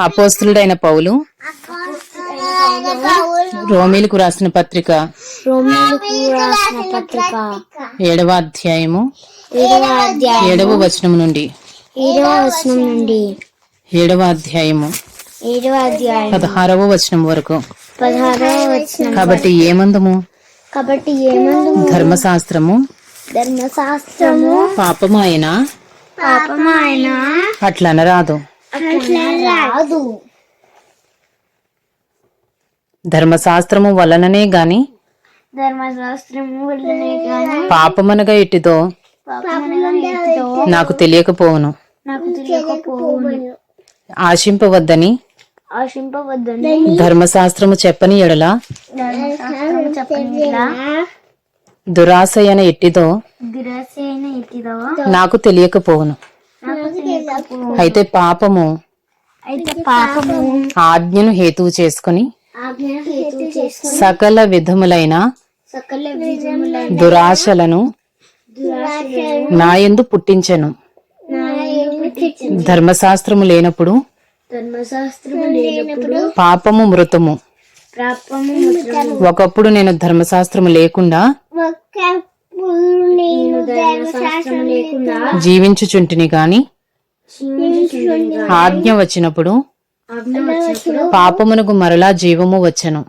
అపోస్తులుడైన పౌలు. రోమిలకు రాసిన పత్రిక. ఏడవ అధ్యాయము. ఏడవ వచనం నుండి. వచనం నుండి ఏడవ అధ్యాయము. పదహారవ వచనం వరకు. కాబట్టి ఏమందము? కాబట్టి ధర్మశాస్త్రము. ధర్మశాస్త్రము. పాపము అయినా పాపమైన అట్లనరాదు. అట్లా రాదు ధర్మశాస్త్రము వలననే గాని ధర్మశాస్త్రము పాపమనగా నీతితో నాకు తెలియకపోవును. నాకు తెలియకపోవును. ఆశింపవద్దని ఆశింపవద్దని ధర్మశాస్త్రము చెప్పని ఎడల దురాశయన ఎట్టిదో నాకు తెలియకపోవును. అయితే పాపము ఆజ్ఞను హేతువు చేసుకుని ఆజ్ఞ హేతు చేసుకుని సకల విధములైన దురాశలను దురాశలు నాయందు పుట్టించెను. ధర్మశాస్త్రము లేనప్పుడు పాపము మృతము. ఒకప్పుడు నేను ధర్మశాస్త్రము లేకుండా నేను ధర్మశాస్త్రం లేకుండా జీవించుచుంటిని గాని ఆజ్ఞ వచ్చినప్పుడు ఆజ్ఞ వచ్చినప్పుడు పాపమునకు మరలా జీవము వచ్చెను.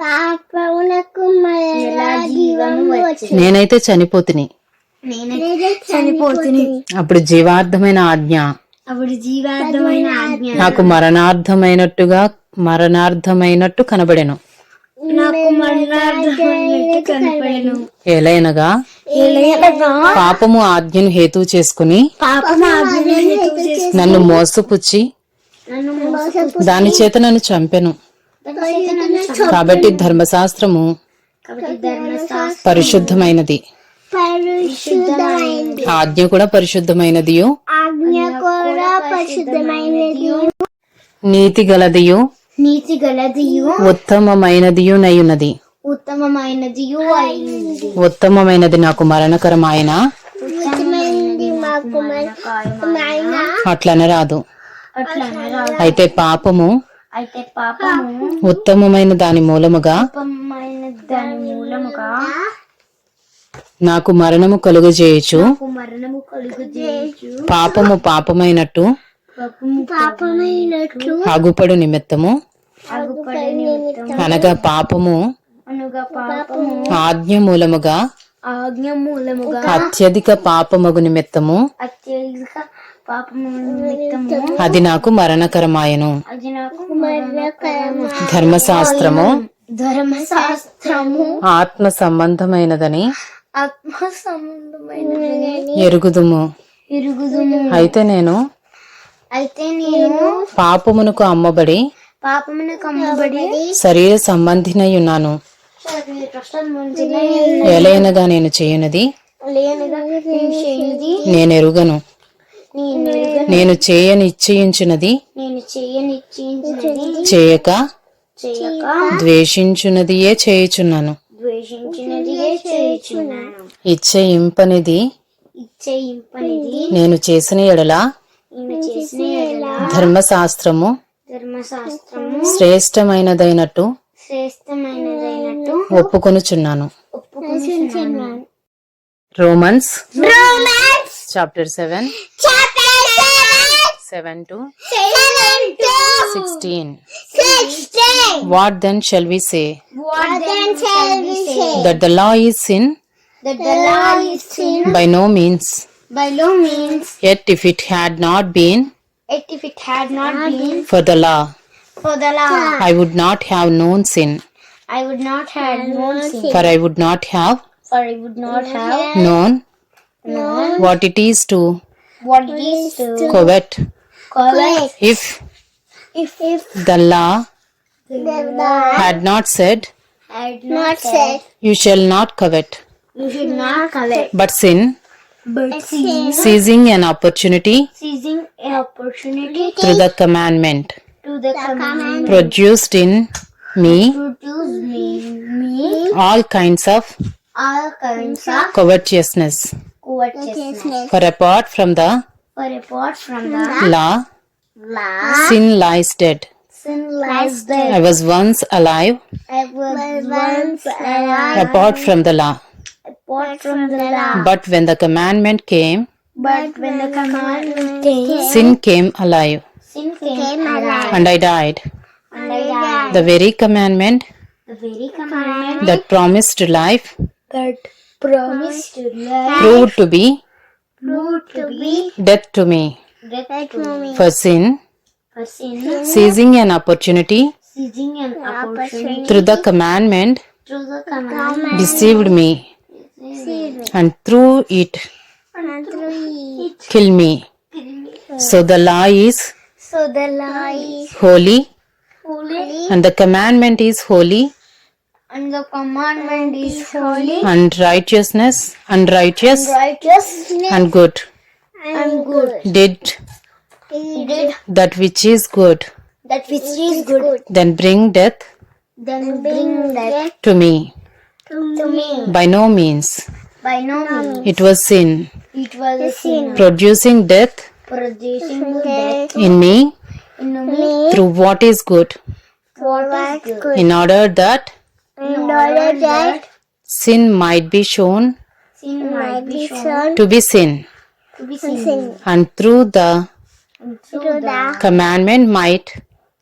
పాపమునకు మరలా జీవము వచ్చి నేనైతే చనిపోతిని. అప్పుడు జీవార్థమైన ఆజ్ఞ. అప్పుడు జీవార్థమైన ఆజ్ఞ. నాకు మరణార్థమైనట్టుగా మరణార్థమైనట్టు కనబడెను. నాకు మరణార్థమైనట్టు కనపడను ఎలైనగా పాపము ఆజ్ఞను హేతువు చేసుకుని నన్ను మోసపుచ్చి దాని చేత నన్ను చంపెను. కాబట్టి ధర్మశాస్త్రము కాబట్టి ధర్మశాస్త్రం పరిశుద్ధమైనది. పరిశుద్ధమైనది. ఆజ్ఞ కూడా పరిశుద్ధమైనదియు. ఆజ్ఞ కూడా పరిశుద్ధమైనది నీతి గలదియు నీతి గలదియు ఉత్తమమైనదియు నయున్నది ఉత్తమమైనదియు అయింది ఉత్తమమైనది. నాకు మరణకరమైన ఉత్తమమైనది మాకు మరణమైన అట్లనరాదు అట్లా అనరాదు. అయితే పాపము ఉత్తమమైన దాని మూలముగా నాకు మరణము కలుగు చేయొచ్చు పాపము పాపమైనట్టు అగుపడు నిమిత్తము. అనగా పాపము అనగా పాపము. ఆజ్ఞ మూలముగా ఆజ్ఞ మూలముగా అత్యధిక పాపమగు నిమిత్తము. అత్యధిక పాపము నిమిత్తము. అది నాకు మరణకరమాయను. అది నాకు మరణకరము. ధర్మశాస్త్రము. ధర్మశాస్త్రము. ఆత్మ సంబంధమైనదని ఆత్మ సంబంధమైనది ఎరుగుదుము. ఇరుగుదుము అయితే నేను అయితే నేను పాపమునకు అమ్మబడి పాపమును కమ్మబడి శరీర సంబంధినై ఉన్నాను. ఎలైనగా నేను చేయనది. నేను ఎరుగను. నేను చేయని చేయనిచ్చించినది చేయక చేయక ద్వేషించున్నదియే చేయుచున్నాను. ద్వేషించినదియే చేయుచున్నాను. ఇచ్చయింపనిది. నేను చేసిన ఎడల ధర్మశాస్త్రము శ్రేష్టమైనదైనట్టు శ్రేష్టమైనదైనట్టు ఒప్పుకొనుచున్నాను. Romans chapter seven seven to sixteen what then shall we say What then shall we say? That the law the law is sin? By no means by no means, yet if it had not been yet if it had not been for the law for the law, I would not have known sin I would not have known. For I would not have For I would not have known known what it is to what it is to covet. covet. if If the law the had not said, had not said, You shall not covet, you should not covet, but sin, but seizing an opportunity seizing an opportunity through the commandment to the produced in me produce me, me all kinds of all kinds of covetousness covetousness. for apart from the For apart from the law La. Sin lies dead. Sin lies I was once alive I was once alive apart from the law. apart from the law. But when the commandment came, But when the commandment came, sin came alive sin came alive. and I died. And I died. The very commandment. The very commandment. That promised life. That promised life. Proved to be. Proved to be. Death to me. death to me. For sin, For sin, seizing an opportunity. Seizing an opportunity. through the commandment. Through the commandment, deceived me. And through it. And through it. killed me. So the law is So the law is holy holy, and the commandment is holy. And the commandment is holy, and righteousness. And righteous. Righteousness, and good. And good. did. He did. That which is good. That which is good. then bring death. Then bring that to me. to me. by no means. By no means, it was sin. It was a sin, producing death producing death in me. In me. through what is good What is good? in order that In order that sin might be shown sin might be shown to be sin. to be sin, and through the and through the commandment might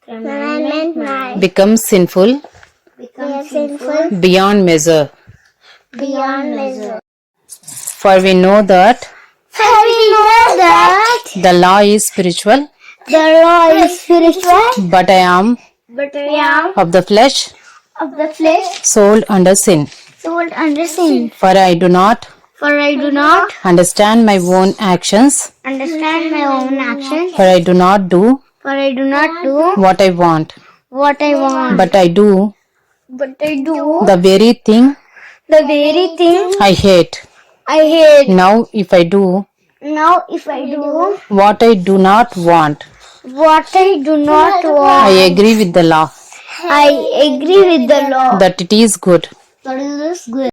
commandment might become sinful become sinful. beyond measure. Beyond measure. for we know that For we know that the law is spiritual the law is spiritual, but i am am of the flesh of the flesh, sold under sin. sold under sin. for i do not For I do not understand my own actions. understand my own actions, for i do not do for I do not do what i want. what I want, but i do but I do the very thing the very thing i hate. I hate. now if i do Now, if I do what i do not want what I do not want, i agree with the law I agree with the law. that it is good That is good.